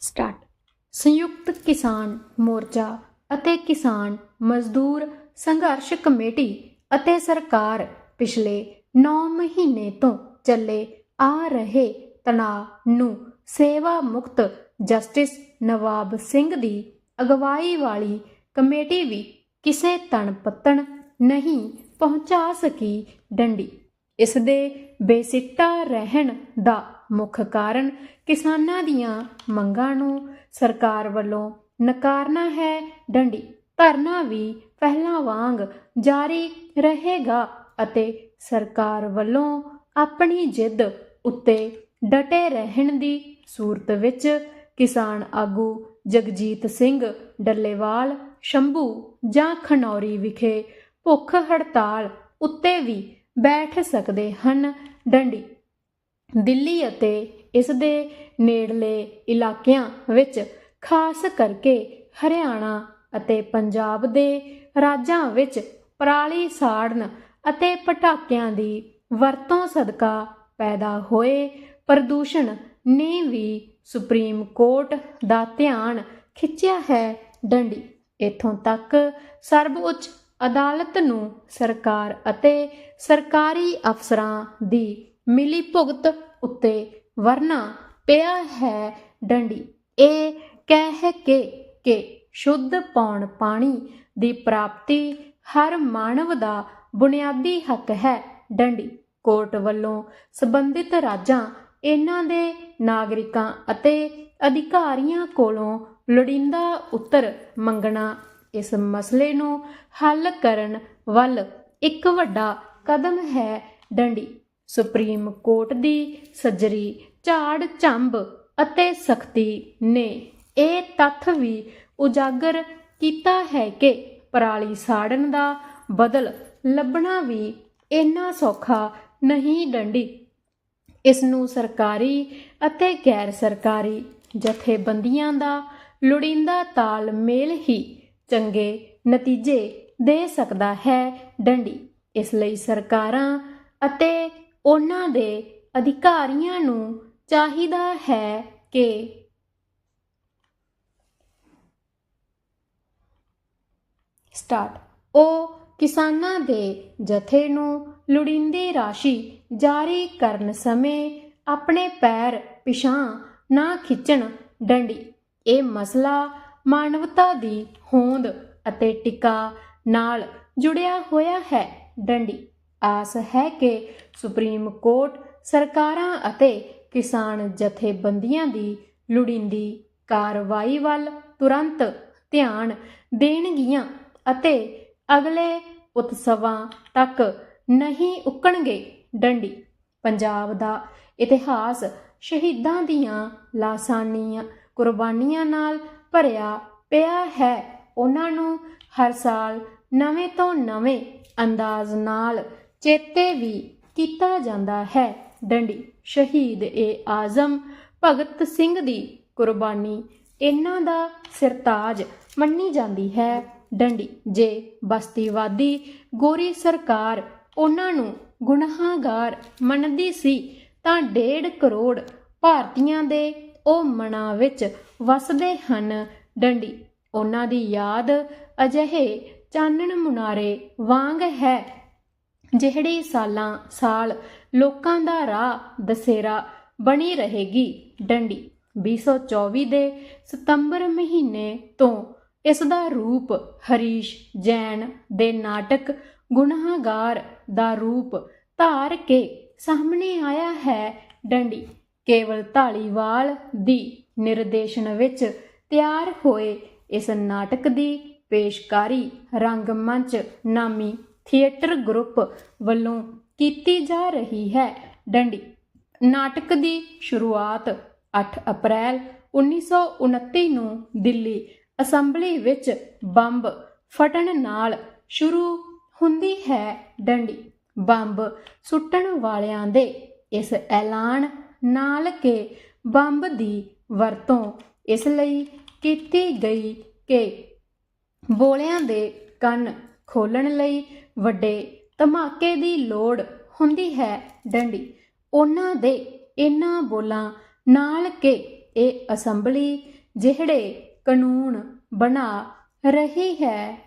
Start. ਸੰਯੁਕਤ ਕਿਸਾਨ ਮੋਰਚਾ ਅਤੇ ਕਿਸਾਨ ਮਜ਼ਦੂਰ ਸੰਘਰਸ਼ ਕਮੇਟੀ ਅਤੇ ਸਰਕਾਰ ਪਿਛਲੇ 9 ਮਹੀਨੇ ਤੋਂ ਚੱਲੇ ਆ ਰਹੇ ਤਣਾਅ ਨੂੰ ਸੇਵਾ ਮੁਕਤ ਜਸਟਿਸ ਨਵਾਬ ਸਿੰਘ ਦੀ ਅਗਵਾਈ ਵਾਲੀ ਕਮੇਟੀ ਵੀ ਕਿਸੇ ਤਣ ਪੱਤਣ ਨਹੀਂ ਪਹੁੰਚਾ ਸਕੀ ਡੰਡੀ। ਇਸ ਦੇ ਬੇਸਿੱਟਾ ਰਹਿਣ ਦਾ ਮੁੱਖ ਕਾਰਨ ਕਿਸਾਨਾਂ ਦੀਆਂ ਮੰਗਾਂ ਨੂੰ ਸਰਕਾਰ ਵੱਲੋਂ ਨਕਾਰਨਾ ਹੈ। ਡੰਡੀ, ਧਰਨਾ ਵੀ ਪਹਿਲਾਂ ਵਾਂਗ ਜਾਰੀ ਰਹੇਗਾ ਅਤੇ ਸਰਕਾਰ ਵੱਲੋਂ ਆਪਣੀ ਜਿੱਦ ਉੱਤੇ ਡਟੇ ਰਹਿਣ ਦੀ ਸੂਰਤ ਵਿੱਚ ਕਿਸਾਨ ਆਗੂ ਜਗਜੀਤ ਸਿੰਘ ਡੱਲੇਵਾਲ, ਸ਼ੰਭੂ ਜਾਂ ਖਨੌਰੀ ਵਿਖੇ ਭੁੱਖ ਹੜਤਾਲ ਉੱਤੇ ਵੀ ਬੈਠ ਸਕਦੇ ਹਨ। ਡੰਡੀ ਦਿੱਲੀ ਅਤੇ ਇਸ ਦੇ ਨੇੜਲੇ ਇਲਾਕਿਆਂ ਵਿੱਚ, ਖਾਸ ਕਰਕੇ ਹਰਿਆਣਾ ਅਤੇ ਪੰਜਾਬ ਦੇ ਰਾਜਾਂ ਵਿੱਚ ਪਰਾਲੀ ਸਾੜਨ ਅਤੇ ਪਟਾਕਿਆਂ ਦੀ ਵਰਤੋਂ ਸਦਕਾ ਪੈਦਾ ਹੋਏ। ਪ੍ਰਦੂਸ਼ਣ ਨੇ ਵੀ ਸੁਪਰੀਮ ਕੋਰਟ ਦਾ ਧਿਆਨ ਖਿੱਚਿਆ ਹੈ। ਡੰਡੀ, ਇਥੋਂ ਤੱਕ ਸਰਵਉੱਚ ਅਦਾਲਤ ਨੂੰ ਸਰਕਾਰ ਅਤੇ ਸਰਕਾਰੀ ਅਫਸਰਾਂ ਦੀ ਮਿਲੀ ਭੁਗਤ ਉੱਤੇ ਵਰਨਾ ਪਿਆ ਹੈ ਡੰਡੀ। ਇਹ ਕਹਿ ਕੇ ਕਿ ਸ਼ੁੱਧ ਪੌਣ ਪਾਣੀ ਦੀ ਪ੍ਰਾਪਤੀ ਹਰ ਮਾਨਵ ਦਾ ਬੁਨਿਆਦੀ ਹੱਕ ਹੈ। ਡੰਡੀ, ਕੋਰਟ ਵੱਲੋਂ ਸਬੰਧਿਤ ਰਾਜਾਂ ਇਹਨਾਂ ਦੇ ਨਾਗਰਿਕਾਂ ਅਤੇ ਅਧਿਕਾਰੀਆਂ ਕੋਲੋਂ ਲੋੜੀਂਦਾ ਉੱਤਰ ਮੰਗਣਾ ਇਸ ਮਸਲੇ ਨੂੰ ਹੱਲ ਕਰਨ ਵੱਲ ਇੱਕ ਵੱਡਾ ਕਦਮ ਹੈ ਡੰਡੀ। ਸੁਪਰੀਮ ਕੋਰਟ ਦੀ ਸੱਜਰੀ ਝਾੜ ਝੰਬ ਅਤੇ ਸਖਤੀ ਨੇ ਇਹ ਤੱਥ ਵੀ ਉਜਾਗਰ ਕੀਤਾ ਹੈ ਕਿ ਪਰਾਲੀ ਸਾੜਨ ਦਾ ਬਦਲ ਲੱਭਣਾ ਵੀ ਇੰਨਾ ਸੌਖਾ ਨਹੀਂ ਡੰਡੀ। ਇਸ ਨੂੰ ਸਰਕਾਰੀ ਅਤੇ ਗੈਰ ਸਰਕਾਰੀ ਜਥੇਬੰਦੀਆਂ ਦਾ ਲੋੜੀਂਦਾ ਤਾਲਮੇਲ ਹੀ ਚੰਗੇ ਨਤੀਜੇ ਦੇ ਸਕਦਾ ਹੈ ਡੰਡੀ। ਇਸ ਲਈ ਸਰਕਾਰਾਂ ਅਤੇ ਉਹਨਾਂ ਦੇ ਅਧਿਕਾਰੀਆਂ ਨੂੰ ਚਾਹੀਦਾ ਹੈ ਕਿ ਸਟਾਰਟ। ਉਹ ਕਿਸਾਨਾਂ ਦੇ ਜਥੇ ਨੂੰ ਲੋੜੀਂਦੀ ਰਾਸ਼ੀ ਜਾਰੀ ਕਰਨ ਸਮੇਂ ਆਪਣੇ ਪੈਰ ਪਿਛਾਂ ਨਾ ਖਿੱਚਣ। ਡੰਡੀ, ਇਹ ਮਸਲਾ ਮਾਨਵਤਾ ਦੀ ਹੋਂਦ ਅਤੇ ਟਿਕਾ ਨਾਲ ਜੁੜਿਆ ਹੋਇਆ ਹੈ। ਡੰਡੀ, ਆਸ ਹੈ ਕਿ ਸੁਪਰੀਮ ਕੋਰਟ ਸਰਕਾਰਾਂ ਅਤੇ ਕਿਸਾਨ ਜਥੇਬੰਦੀਆਂ ਦੀ ਲੋੜੀਂਦੀ ਕਾਰਵਾਈ ਵੱਲ ਤੁਰੰਤ ਧਿਆਨ ਦੇਣਗੀਆਂ ਅਤੇ ਅਗਲੇ ਉਤਸਵਾਂ ਤੱਕ ਨਹੀਂ ਉੱਕਣਗੇ। ਡੰਡੀ, ਪੰਜਾਬ ਦਾ ਇਤਿਹਾਸ ਸ਼ਹੀਦਾਂ ਦੀਆਂ ਲਾਸਾਨੀਆਂ ਕੁਰਬਾਨੀਆਂ ਨਾਲ ਭਰਿਆ ਪਿਆ ਹੈ। ਉਹਨਾਂ ਨੂੰ ਹਰ ਸਾਲ ਨਵੇਂ ਤੋਂ ਨਵੇਂ ਅੰਦਾਜ਼ ਨਾਲ ਚੇਤੇ ਵੀ ਕੀਤਾ ਜਾਂਦਾ ਹੈ। ਡੰਡੀ, ਸ਼ਹੀਦ ਏ ਆਜ਼ਮ, ਭਗਤ ਸਿੰਘ ਦੀ ਕੁਰਬਾਨੀ, ਇਹਨਾਂ ਦਾ ਸਿਰਤਾਜ ਮੰਨੀ ਜਾਂਦੀ ਹੈ। ਡੰਡੀ, ਜੇ ਬਸਤੀਵਾਦੀ ਗੋਰੀ ਸਰਕਾਰ ਉਹਨਾਂ ਨੂੰ ਗੁਨਾਹਗਾਰ ਮੰਨਦੀ ਸੀ ਤਾਂ 1.5 ਕਰੋੜ ਭਾਰਤੀਆਂ ਦੇ ਉਹ ਮਨਾਂ ਵਿੱਚ ਵਸਦੇ ਹਨ। ਡੰਡੀ, ਉਹਨਾਂ ਦੀ ਯਾਦ ਅਜਿਹੇ ਚਾਨਣ ਮੁਨਾਰੇ ਵਾਂਗ ਹੈ, ਜਿਹੜੀ ਸਾਲਾਂ ਸਾਲ ਲੋਕਾਂ ਦਾ ਰਾਹ ਦਸੇਰਾ ਬਣੀ ਰਹੇਗੀ। ਡੰਡੀ 2024 ਦੇ ਸਤੰਬਰ ਮਹੀਨੇ ਤੋਂ ਇਸ ਦਾ ਰੂਪ ਹਰੀਸ਼ ਜੈਨ ਦੇ ਨਾਟਕ ਗੁਨਾਹਗਾਰ ਦਾ ਰੂਪ ਧਾਰ ਕੇ ਸਾਹਮਣੇ ਆਇਆ ਹੈ। ਡੰਡੀ ਕੇਵਲ ਢਾਲੀਵਾਲ ਦੀ ਨਿਰਦੇਸ਼ਨ ਵਿੱਚ ਤਿਆਰ ਹੋਏ ਇਸ ਨਾਟਕ ਦੀ ਪੇਸ਼ਕਾਰੀ ਰੰਗਮੰਚ ਨਾਮੀ ਥੀਏਟਰ ਗਰੁੱਪ ਵੱਲੋਂ ਕੀਤੀ ਜਾ ਰਹੀ ਹੈ। ਡੰਡੀ। ਨਾਟਕ ਦੀ ਸ਼ੁਰੂਆਤ 8 ਅਪ੍ਰੈਲ 1929 ਨੂੰ ਦਿੱਲੀ ਅਸੈਂਬਲੀ ਵਿੱਚ ਬੰਬ ਫਟਣ ਨਾਲ ਸ਼ੁਰੂ ਹੁੰਦੀ ਹੈ। ਡੰਡੀ। ਬੰਬ ਸੁੱਟਣ ਵਾਲਿਆਂ ਦੇ ਇਸ ਐਲਾਨ ਨਾਲ ਕਿ ਬੰਬ ਦੀ ਵਰਤੋਂ। ਇਸ ਲਈ ਕੀਤੀ ਗਈ ਕਿ ਬੋਲਿਆਂ ਦੇ ਕੰਨ ਖੋਲਣ ਲਈ ਵੱਡੇ ਧਮਾਕੇ ਦੀ ਲੋੜ ਹੁੰਦੀ ਹੈ ਡੰਡੀ। ਉਹਨਾਂ ਦੇ ਇਹਨਾਂ ਬੋਲਾਂ ਨਾਲ ਕਿ ਇਹ ਅਸੈਂਬਲੀ ਜਿਹੜੇ ਕਾਨੂੰਨ ਬਣਾ ਰਹੀ ਹੈ।